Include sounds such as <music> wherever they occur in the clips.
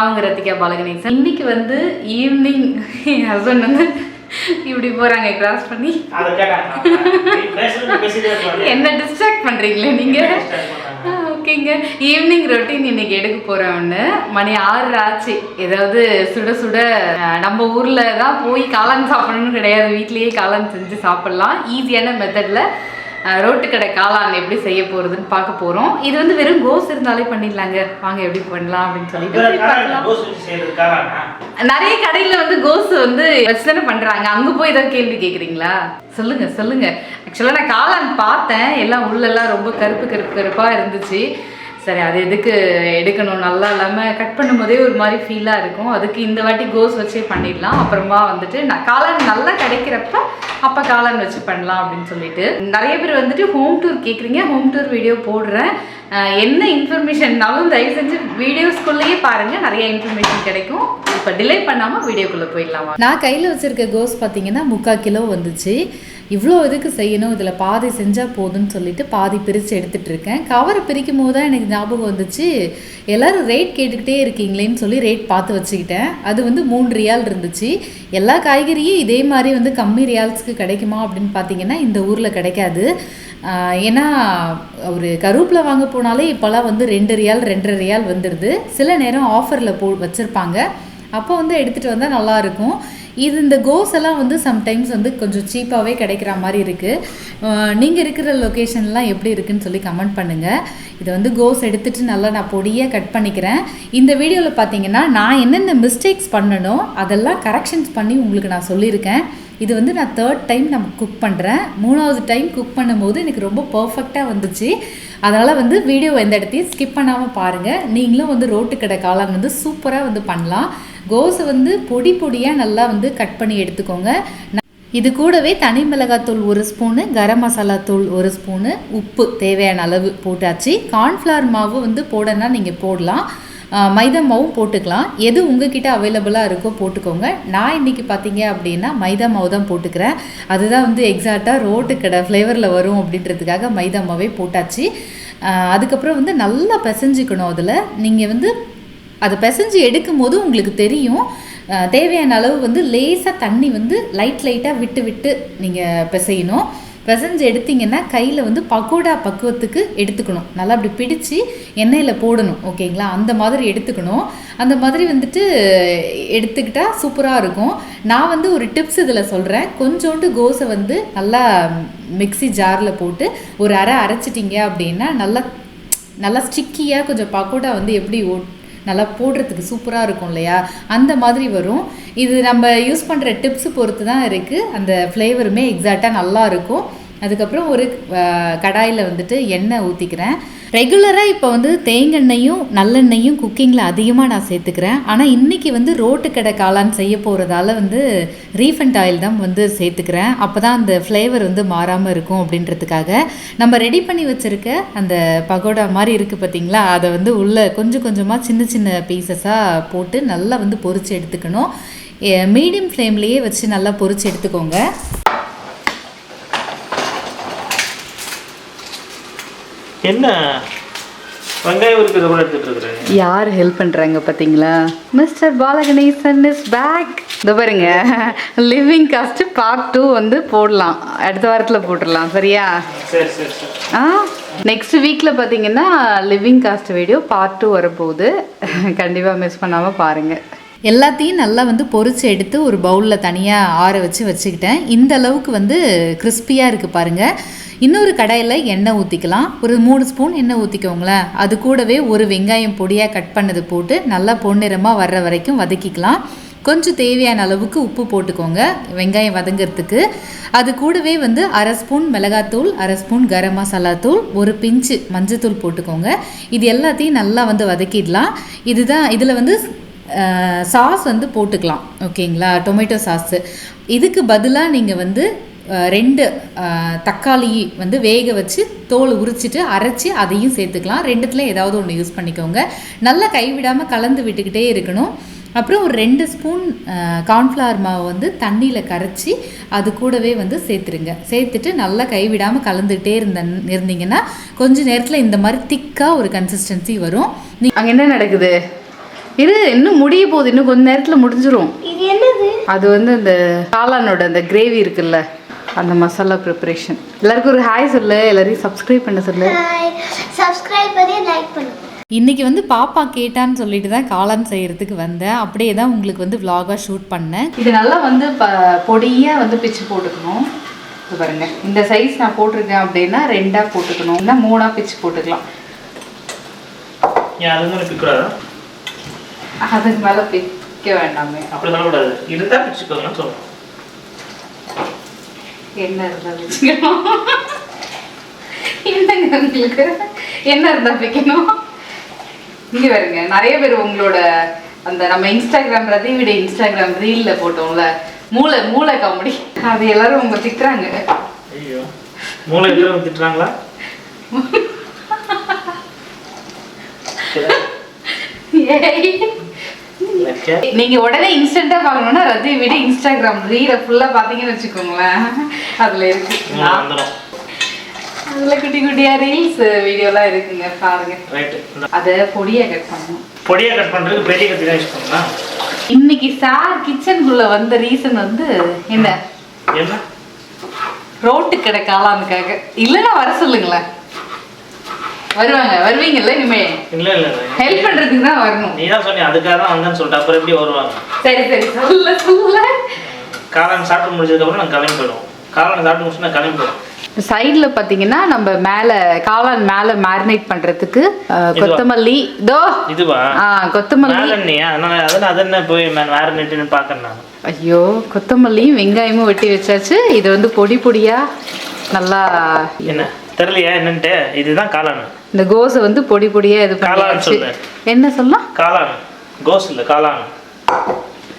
அவங்க ரத்திகா பாலகணேசன் இன்னைக்கு வந்து ஈவினிங் என் ஹஸ்பண்ட் வந்து இப்படி போறாங்க கிராஸ் பண்ணி. என்ன டிஸ்ட்ராக்ட் பண்றீங்களே நீங்க? ஓகேங்க. ஈவினிங் ரொட்டீன் இன்னைக்கு எடுக்க போறோம்னு மணி ஆறு ஆச்சு. ஏதாவது சுட சுட நம்ம ஊர்ல தான் போய் காளான் சாப்பிடணும்னு கிடையாது. வீட்லயே காளான் செஞ்சு சாப்பிடலாம். ஈஸியான மெத்தட்ல ரோட்டு கடை காளான் எப்படி செய்ய போறதுன்னு பார்க்க போறோம். இது வந்து வெறும் கோஸ் இருந்தாலே பண்ணிடலாங்க. வாங்க எப்படி பண்ணலாம் அப்படின்னு சொல்லிட்டு? நிறைய கடையில வந்து கோஸ் வந்து வச்சு தானே பண்றாங்க. அங்க போய் ஏதாவது கேள்வி கேக்குறீங்களா? சொல்லுங்க சொல்லுங்க. ஆக்சுவலா நான் காளான் பார்த்தேன். எல்லாம் உள்ளெல்லாம் ரொம்ப கருப்பு கருப்பு கருப்பா இருந்துச்சு. சரி அது எதுக்கு எடுக்கணும்? நல்லா இல்லாமல் கட் பண்ணும்போதே ஒரு மாதிரி ஃபீலாக இருக்கும். அதுக்கு இந்த வாட்டி கோஸ் வச்சே பண்ணிடலாம். அப்புறமா வந்துட்டு நான் காளான் நல்லா கிடைக்கிறப்ப அப்போ காளான் வச்சு பண்ணலாம் அப்படின்னு சொல்லிட்டு. நிறைய பேர் வந்துட்டு ஹோம் டூர் கேட்குறீங்க ஹோம் டூர் வீடியோ போடுறேன். என்ன இன்ஃபர்மேஷன்னாலும் தயவு செஞ்சு வீடியோஸ்குள்ளேயே பாருங்கள் நிறைய இன்ஃபர்மேஷன் கிடைக்கும். இப்போ டிலே பண்ணாமல் வீடியோக்குள்ளே போயிடலாமா? நான் கையில் வச்சுருக்க கோஸ் பார்த்தீங்கன்னா முக்கால் கிலோ வந்துச்சு. இவ்வளோ இதுக்கு செய்யணும் இதில் பாதி செஞ்சால் போதும்னு சொல்லிட்டு பாதி பிரித்து எடுத்துகிட்டு இருக்கேன் கவரை பிரிக்கும் போது தான் எனக்கு ஞாபகம் வந்துச்சு. எல்லோரும் ரேட் கேட்டுக்கிட்டே இருக்கீங்களேன்னு சொல்லி ரேட் பார்த்து வச்சுக்கிட்டேன். அது வந்து மூணு ரியால் இருந்துச்சு. எல்லா காய்கறியும் இதே மாதிரி வந்து கம்மி ரியால்ஸ்க்கு கிடைக்குமா அப்படின்னு பார்த்தீங்கன்னா இந்த ஊரில் கிடைக்காது. ஏன்னா ஒரு கருவேப்பிலை வாங்க போனாலே இப்போல்லாம் வந்து ரெண்டு ரியால் ரெண்டரை ரியால் வந்துடுது சில நேரம் ஆஃபரில் போ வச்சுருப்பாங்க. அப்போ வந்து எடுத்துகிட்டு வந்தால் நல்லாயிருக்கும் இது இந்த கோஸ் எல்லாம் வந்து சம்டைம்ஸ் வந்து கொஞ்சம் சீப்பாகவே கிடைக்கிற மாதிரி இருக்குது நீங்கள் இருக்கிற லொக்கேஷன்லாம் எப்படி இருக்குன்னு சொல்லி கமெண்ட் பண்ணுங்கள் இதை வந்து கோஸ் எடுத்துகிட்டு நல்லா நான் பொடியாக கட் பண்ணிக்கிறேன். இந்த வீடியோவில் பார்த்தீங்கன்னா நான் என்னென்ன மிஸ்டேக்ஸ் பண்ணனோ அதெல்லாம் கரெக்ஷன்ஸ் பண்ணி உங்களுக்கு நான் சொல்லியிருக்கேன். இது வந்து நான் தேர்ட் டைம் நம்ம குக் பண்ணுறேன் மூணாவது டைம் குக் பண்ணும்போது எனக்கு ரொம்ப பர்ஃபெக்டாக வந்துச்சு. அதனால் வந்து வீடியோ எந்த இடத்தையும் ஸ்கிப் பண்ணாமல் பாருங்கள் நீங்களும் வந்து ரோட்டு கடை காளான் வந்து சூப்பராக வந்து பண்ணலாம். கோஸை வந்து பொடி பொடியாக நல்லா வந்து கட் பண்ணி எடுத்துக்கோங்க. இது கூடவே தனி மிளகாத்தூள் ஒரு ஸ்பூனு கரம் மசாலா தூள் ஒரு ஸ்பூனு உப்பு தேவையான அளவு போட்டாச்சு. கார்ன்ஃப்ளவர் மாவு வந்து போடனா நீங்கள் போடலாம். மைதா மாவும் போட்டுக்கலாம். எது உங்ககிட்ட அவைலபிளாக இருக்கோ போட்டுக்கோங்க. நான் இன்றைக்கி பார்த்தீங்க அப்படின்னா மைதா மாவு தான் போட்டுக்கிறேன். அதுதான் வந்து எக்ஸாக்டாக ரோட்டு கடை ஃப்ளேவரில் வரும் அப்படின்றதுக்காக மைதா மாவே போட்டாச்சு. அதுக்கப்புறம் வந்து நல்லா பிசைஞ்சிக்கணும் அதில். நீங்கள் வந்து அதை பிசைஞ்சு எடுக்கும் போது உங்களுக்கு தெரியும் தேவையான அளவு வந்து லேசாக தண்ணி வந்து லைட் லைட்டாக விட்டு விட்டு நீங்கள் பிசையணும். பிசைஞ்சு எடுத்தீங்கன்னா கையில் வந்து பக்கோடா பக்குவத்துக்கு எடுத்துக்கணும். நல்லா அப்படி பிடிச்சு எண்ணெயில் போடணும் ஓகேங்களா? அந்த மாதிரி எடுத்துக்கணும். அந்த மாதிரி வந்துட்டு எடுத்துக்கிட்டால் சூப்பராக இருக்கும். நான் வந்து ஒரு டிப்ஸ் இதில் சொல்கிறேன் கொஞ்சோண்டு கோஸை வந்து நல்லா மிக்ஸி ஜாரில் போட்டு ஒரு அரை அரைச்சிட்டிங்க அப்படின்னா நல்லா நல்லா ஸ்டிக்கியாக கொஞ்சம் பக்கோடா வந்து எப்படி ஓட் நல்லா போடுறதுக்கு சூப்பராக இருக்கும் இல்லையா? அந்த மாதிரி வரும். இது நம்ம யூஸ் பண்ணுற டிப்ஸ் பொறுத்து தான் இருக்குது அந்த ஃப்ளேவருமே எக்ஸாக்டாக நல்லா இருக்கும். அதுக்கப்புறம் ஒரு கடாயில் வந்துட்டு எண்ணெய் ஊற்றிக்கிறேன் ரெகுலராக இப்போ வந்து தேங்கெண்ணையும் நல்லெண்ணெயும் குக்கிங்கில் அதிகமாக நான் சேர்த்துக்கிறேன். ஆனால் இன்றைக்கி வந்து ரோட்டு கடை காளான் செய்ய போகிறதால வந்து ரீஃபண்ட் ஆயில் தான் வந்து சேர்த்துக்கிறேன். அப்போ தான் அந்த ஃப்ளேவர் வந்து மாறாமல் இருக்கும் அப்படின்றதுக்காக. நம்ம ரெடி பண்ணி வச்சுருக்க அந்த பகோடா மாதிரி இருக்குது பார்த்தீங்களா அதை வந்து உள்ளே கொஞ்சம் கொஞ்சமாக சின்ன சின்ன பீசஸாக போட்டு நல்லா வந்து பொரிச்சு எடுத்துக்கணும். மீடியம் ஃப்ளேம்லேயே வச்சு நல்லா பொறிச்சு எடுத்துக்கோங்க. என்ன? வெங்காயம் இருக்கிறத கூட எடுத்துட்டு இருக்கிறேன். யார் ஹெல்ப் பண்ணுறாங்க பார்த்தீங்களா மிஸ்டர் பாலகணேசன் இஸ் பேக் இந்த பாருங்க. லிவிங் காஸ்ட் பார்ட் டூ வந்து போடலாம். அடுத்த வாரத்தில் போட்டுடலாம். சரியா? சரி சரி சரி. ஆ? நெக்ஸ்ட் வீக்கில் பார்த்தீங்கன்னா living cost video part two வரப்போகுது. கண்டிப்பாக மிஸ் பண்ணாமல் பாருங்கள் எல்லாத்தையும் நல்லா வந்து பொரிச்சு எடுத்து ஒரு பவுலில் தனியாக ஆற வச்சு வச்சுக்கிட்டேன். இந்த அளவுக்கு வந்து கிறிஸ்பியாக இருக்குது பாருங்கள் இன்னொரு கடாயில் எண்ணெய் ஊற்றிக்கலாம் ஒரு மூணு ஸ்பூன் எண்ணெய் ஊற்றிக்கோங்களேன் அது கூடவே ஒரு வெங்காயம் பொடியாக கட் பண்ணது போட்டு நல்லா பொன்னிறமாக வர்ற வரைக்கும் வதக்கிக்கலாம். கொஞ்சம் தேவையான அளவுக்கு உப்பு போட்டுக்கோங்க வெங்காயம் வதங்கிறதுக்கு. அது கூடவே வந்து அரை ஸ்பூன் மிளகாத்தூள் அரை ஸ்பூன் கரம் மசாலா தூள் ஒரு பிஞ்சு மஞ்சத்தூள் போட்டுக்கோங்க. இது எல்லாத்தையும் நல்லா வந்து வதக்கிடலாம். இதுதான் இதில் வந்து சாஸ் வந்து போட்டுக்கலாம். ஓகேங்களா? Tomato sauce. இதுக்கு பதிலாக நீங்கள் வந்து ரெண்டு தக்காளி வந்து வேக வச்சு தோல் உரிச்சிட்டு அரைச்சி அதையும் சேர்த்துக்கலாம். ரெண்டுத்துல ஏதாவது ஒன்று யூஸ் பண்ணிக்கோங்க. நல்லா கைவிடாமல் கலந்து விட்டுக்கிட்டே இருக்கணும். அப்புறம் ஒரு ரெண்டு ஸ்பூன் கார்ன்ஃப்ளவர் மாவு வந்து தண்ணியில் கரைச்சி அது கூடவே வந்து சேர்த்துருங்க. சேர்த்துட்டு நல்லா கைவிடாமல் கலந்துக்கிட்டே இருந்த இருந்தீங்கன்னா கொஞ்ச நேரத்தில் இந்த மாதிரி திக்காக ஒரு கன்சிஸ்டன்சி வரும். நீ அங்கே என்ன நடக்குது? இரு இன்னும் முடிய போகுது. இன்னும் கொஞ்ச நேரத்துல முடிஞ்சிரும். இது என்னது? அது வந்து இந்த காளானோட அந்த கிரேவி இருக்குல்ல? அந்த மசாலா ப்ரிப்பரேஷன் எல்லாருக்கும் ஒரு ஹாய் சொல்லு எல்லாரையும் சப்ஸ்கிரைப் பண்ண சொல்லு. ஹாய் சப்ஸ்கிரைப் பண்ணி லைக் பண்ணுங்க இன்னைக்கு வந்து பாப்பா கேட்டான்னு சொல்லிட்டு தான் காளான் செய்யறதுக்கு வந்தேன். அப்படியே தான் உங்களுக்கு வந்து vlog-ஆ ஷூட் பண்ணேன். இது நல்லா வந்து ப பொடியாக வந்து பிச்சு போட்டுக்கணும். இது பாருங்க. இந்த சைஸ் நான் போட்டிருக்கேன் அப்படின்னா ரெண்டாக போட்டுக்கணும். இல்லை மூணாக பிச்சு போட்டுக்கலாம். அதுக்கு மேலே பிக்க வேண்டாமே. அப்படி சொல்லக்கூடாது இருந்தா பிச்சுக்கோங்கன்னு சொல்லுவோம் என்ன இருந்தால் பிச்சுக்கணும் என்னங்க உங்களுக்கு என்ன இருந்தால் பிக்கணும் இங்கே வருங்க நிறைய பேர் உங்களோட அந்த நம்ம இன்ஸ்டாகிராம் ரதிவிட இன்ஸ்டாகிராம் ரீலில் போட்டோம்ல மூளை மூளை காமெடி. அது எல்லாரும் உங்க திட்டுறாங்க. ஐயோ மூளை இருக்கிறவங்க திட்டுறாங்களா? ஏய். நீங்க உடனே இன்ஸ்டன்டா பார்க்கணும்னா ரதி விட இன்ஸ்டாகிராம் ரீல ஃபுல்லா பாத்தீங்கன்னு வச்சுக்கோங்களேன். அதுல இருக்கு. அதுல குட்டி குட்டியா ரீல்ஸ் வீடியோலாம் இருக்குங்க பாருங்க. அத பொடியா கட் பண்ணணும். பொடியா கட் பண்றதுக்கு பெரிய கத்தி தான் யூஸ் பண்ணலாம் இன்னைக்கு சார் கிச்சனுக்குள்ள வந்த ரீசன் வந்து என்ன? என்ன? ரோட்டு கடை காளானுக்காக. இல்லைன்னா வர சொல்லுங்களேன். வருவாங்க. வருவீங்கல்ல இனிமே? இல்ல இல்ல ஹெல்ப் பண்றதுக்கு தான் வரணும். நீ தான் சொன்னி அதுக்காக தான் வந்தேன்னு சொல்லிட்டு அப்புறம் எப்படி வருவாங்க? சரி சரி. சொல்ல சொல்ல. காளான் சாப்பிட்டு முடிச்சதுக்கப்புறம் நான் கிளம்பி போயிடுவோம். காளான் சாப்பிட்டு முடிச்சு நான் கிளம்பி போயிடுவோம். சைடில் பார்த்தீங்கன்னா நம்ம மேலே காளான் மேலே மேரினேட் பண்ணுறதுக்கு கொத்தமல்லி தோ இதுவா? ஆ கொத்தமல்லி. அதனால என்ன போய் வேற நெட்டுன்னு பார்க்கறேன் நான். ஐயோ கொத்தமல்லியும் வெங்காயமும் வெட்டி வச்சாச்சு. இது வந்து பொடி பொடியா நல்லா என்ன? தெரியலையா என்னன்ட்டு? இதுதான் காளான். இந்த கோஸை வந்து பொடி பொடியா இது பண்ணியாச்சு சொல்லு. என்ன சொல்லலாம் காளான். கோஸ் இல்லை காளான்.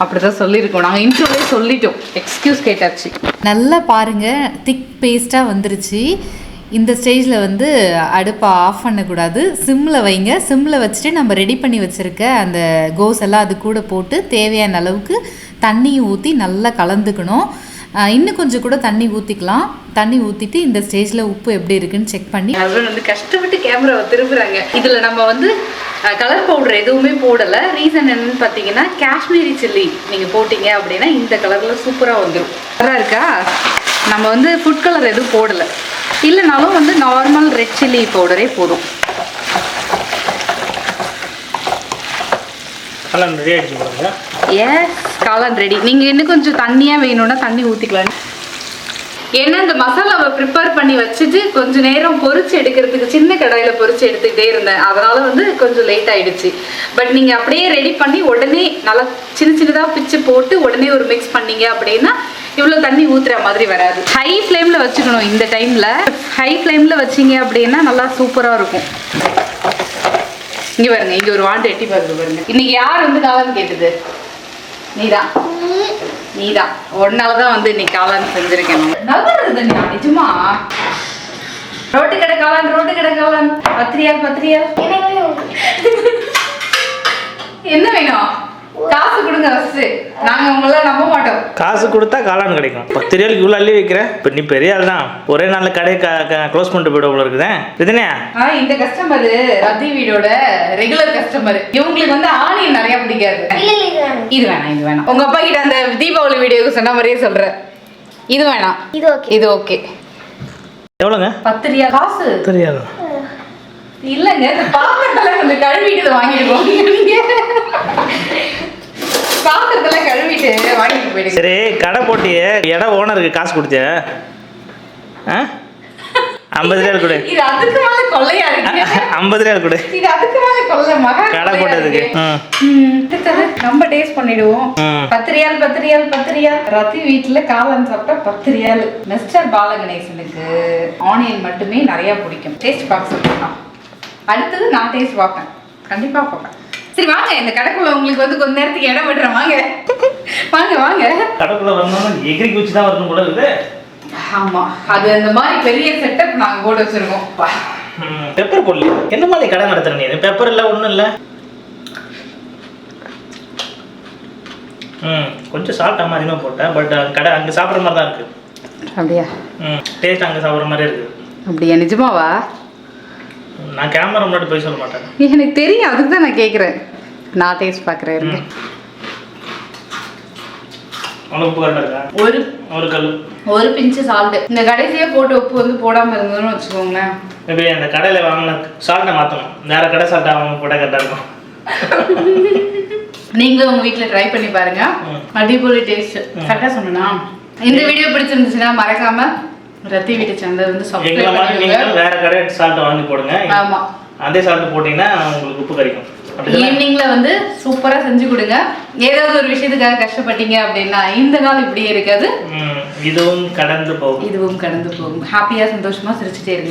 அப்படிதான் சொல்லியிருக்கோம். நாங்கள் இன்ட்ரோவே சொல்லிட்டோம். எக்ஸ்கியூஸ் கேட்டாச்சு. நல்லா பாருங்க. திக் பேஸ்ட்டாக வந்துருச்சு. இந்த ஸ்டேஜில் வந்து அடுப்பை ஆஃப் பண்ணக்கூடாது. சிம்மில் வைங்க. சிம்மில் வச்சுட்டு நம்ம ரெடி பண்ணி வச்சுருக்க அந்த கோஸ் எல்லாம் அது கூட போட்டு தேவையான அளவுக்கு தண்ணியும் ஊற்றி நல்லா கலந்துக்கணும். இன்னும் கொஞ்சம் கூட தண்ணி ஊற்றிக்கலாம் தண்ணி ஊற்றிட்டு இந்த ஸ்டேஜில் உப்பு எப்படி இருக்குன்னு செக் பண்ணி. ஹஸ்பண்ட் வந்து கஷ்டப்பட்டு கேமராவை திருப்புறாங்க இதில் நம்ம வந்து கலர் பவுடர் எதுவுமே போடலை. ரீசன் என்னன்னு பார்த்தீங்கன்னா காஷ்மீரி சில்லி நீங்கள் போட்டீங்க அப்படின்னா இந்த கலரில் சூப்பராக வந்துடும் கலராக இருக்கா? நம்ம வந்து ஃபுட் கலர் எதுவும் போடலை. இல்லைனாலும் வந்து நார்மல் ரெட் சில்லி பவுடரே போதும். காளான் ரெடி ஆகிடுச்சு எஸ் காளான் ரெடி நீங்கள் இன்னும் கொஞ்சம் தண்ணியாக வேணும்னா தண்ணி ஊற்றிக்கலாம் ஏன்னா இந்த மசாலாவை ப்ரிப்பேர் பண்ணி வச்சுட்டு கொஞ்சம் நேரம் பொறிச்சு எடுக்கிறதுக்கு சின்ன கடாயில் பொறிச்சு எடுத்துக்கிட்டே இருந்தேன். அதனால வந்து கொஞ்சம் லேட் ஆயிடுச்சு. பட் நீங்கள் அப்படியே ரெடி பண்ணி உடனே நல்லா சின்ன சின்னதாக பிச்சு போட்டு உடனே ஒரு மிக்ஸ் பண்ணீங்க அப்படின்னா இவ்வளோ தண்ணி ஊற்றுற மாதிரி வராது. ஹை ஃப்ளேமில் வச்சுக்கணும் இந்த டைமில் ஹை ஃப்ளேமில் வச்சீங்க அப்படின்னா நல்லா சூப்பராக இருக்கும். இங்கே பாருங்க இங்கே ஒரு வாண்டு எட்டி பாருங்க பாருங்க. இன்னைக்கு யார் வந்து காலம் கேட்டது? நீதான். நீதான். உன்னால தான் வந்து இன்னைக்கு காளான் செஞ்சிருக்கேன் நான். நிஜமா? ரோட்டு கடை காளான் ரோட்டு கடை காளான். பத்திரியால் பத்திரியால் என்ன வேணும்? காசு கொடுங்க ஃபர்ஸ்ட் நாங்க உங்கள நம்ப மாட்டோம். காசு கொடுத்தா காளான் கிடைக்கும். பத்து ரியாலுக்கு இவ்வளோ அள்ளி வைக்கிறேன் இப்போ நீ பெரிய ஆள் தான். ஒரே நாளில் கடையை க்ளோஸ் பண்ணிட்டு போய்ட போல இருக்குதே. இதுனே ஆ இந்த கஸ்டமர் ரத்தி வீடோட ரெகுலர் கஸ்டமர் இவங்களுக்கு வந்து ஆனியன் நிறைய பிடிக்காது. இல்ல இல்ல இது வேணும். இது வேணாம் உங்க அப்பா கிட்ட அந்த தீபாவளி வீடியோக்கு சொன்ன மாதிரியே சொல்றேன். இது வேணாம். இது ஓகே. இது ஓகே. எவ்வளோங்க? பத்து ரியா காசு? தெரியாது இல்லைங்க இந்த பாத்திரத்தெல்லாம் கொஞ்சம் கழுவிட்டு இதை வாங்கிட்டு போங்க. நீங்க பாத்திரத்தெல்லாம் கழுவிட்டு வாங்கிட்டு போயிடுங்க. சரி கடை போட்டியே. இடம் ஓனருக்கு காசு கொடுத்திய ஐம்பது ரியால் கொடு. இது அதுக்கு மேல கொள்ளையா இருக்கு. ஐம்பது ரியால் கொடு. இது அதுக்கு மேல கொள்ளை மகா கடை போட்டதுக்கு. நம்ம டேஸ்ட் பண்ணிடுவோம். பத்து ரியால் பத்து ரியால் பத்து ரியால் ரத்தி வீட்டுல காளான் சாப்பிட்டா பத்து ரியால் மிஸ்டர் பாலகணேசனுக்கு ஆனியன் மட்டுமே நிறைய பிடிக்கும். டேஸ்ட் சொல்லிடலாம் அடுத்தது நான் டேஸ்ட் பார்ப்பேன். கண்டிப்பா பார்ப்பேன். சரி வாங்க. இந்த கடைக்குள்ள உங்களுக்கு வந்து கொஞ்ச நேரத்துக்கு இடம் விடுறேன். வாங்க. வாங்க வாங்க. கடைக்குள்ள வரணும்னா எகிரி குச்சி தான் வரணும் கூட இருக்குது ஆமா. அது அந்த மாதிரி பெரிய செட்டப் நாங்க போட்டு வச்சிருக்கோம். பெப்பர் போடல என்ன மாதிரி கடை நடத்துற நீ? பெப்பர் இல்லை ஒன்றும் இல்லை? ம் கொஞ்சம் சால்ட் அம்மா அதிகமாக போட்டேன். பட் கடை அங்கே சாப்பிட்ற மாதிரி தான் இருக்குது அப்படியா? ம் டேஸ்ட் அங்கே சாப்பிட்ற மாதிரி இருக்குது அப்படியா? நிஜமாவா? நான் கேமரா முன்னாடி போய் சொல்ல மாட்டேன். எனக்கு தெரியும் அதுக்கு தான் நான் கேட்குறேன் நான் டேஸ்ட் பார்க்குறேன் இருங்க. கரெக்டாக ஒரு ஒரு கல். ஒரு பிஞ்சு சால்ட்டு இந்த கடைசியாக போட்டு உப்பு வந்து போடாமல் இருந்ததுன்னு வச்சுக்கோங்களேன். மேபி அந்த கடையில் வாங்கின சால்ட்டை மாற்றணும் வேற கடை சால்ட்டை அவங்க போட்டால் கரெக்டாக இருக்கும். <laughs> நீங்களும் உங்க வீட்ல ட்ரை பண்ணி பாருங்க. ம். அடிப்பொலி டேஸ்ட் கரெக்டா சொன்னா இந்த வீடியோ பிடிச்சிருந்துச்சுன்னா மறக்காம ரத்தி வீட்டு சேனல் வந்து சப்ஸ்கிரைப் நீங்களும் வேற கடை சால்ட்டை வாங்கி போடுங்க. ஆமா. அதே சால்ட்டு போட்டிங்கன்னா உங்களுக்கு உப்பு கறிக்கும் ஈவினிங்ல வந்து சூப்பரா செஞ்சு கொடுங்க. ஏதாவது ஒரு விஷயத்துக்காக கஷ்டப்பட்டீங்க அப்படின்னா இந்த நாள் இப்படியே இருக்காது. இதுவும் கடந்து போகும். இதுவும் கடந்து போகும். ஹாப்பியா சந்தோஷமா சிரிச்சுட்டே இருங்க.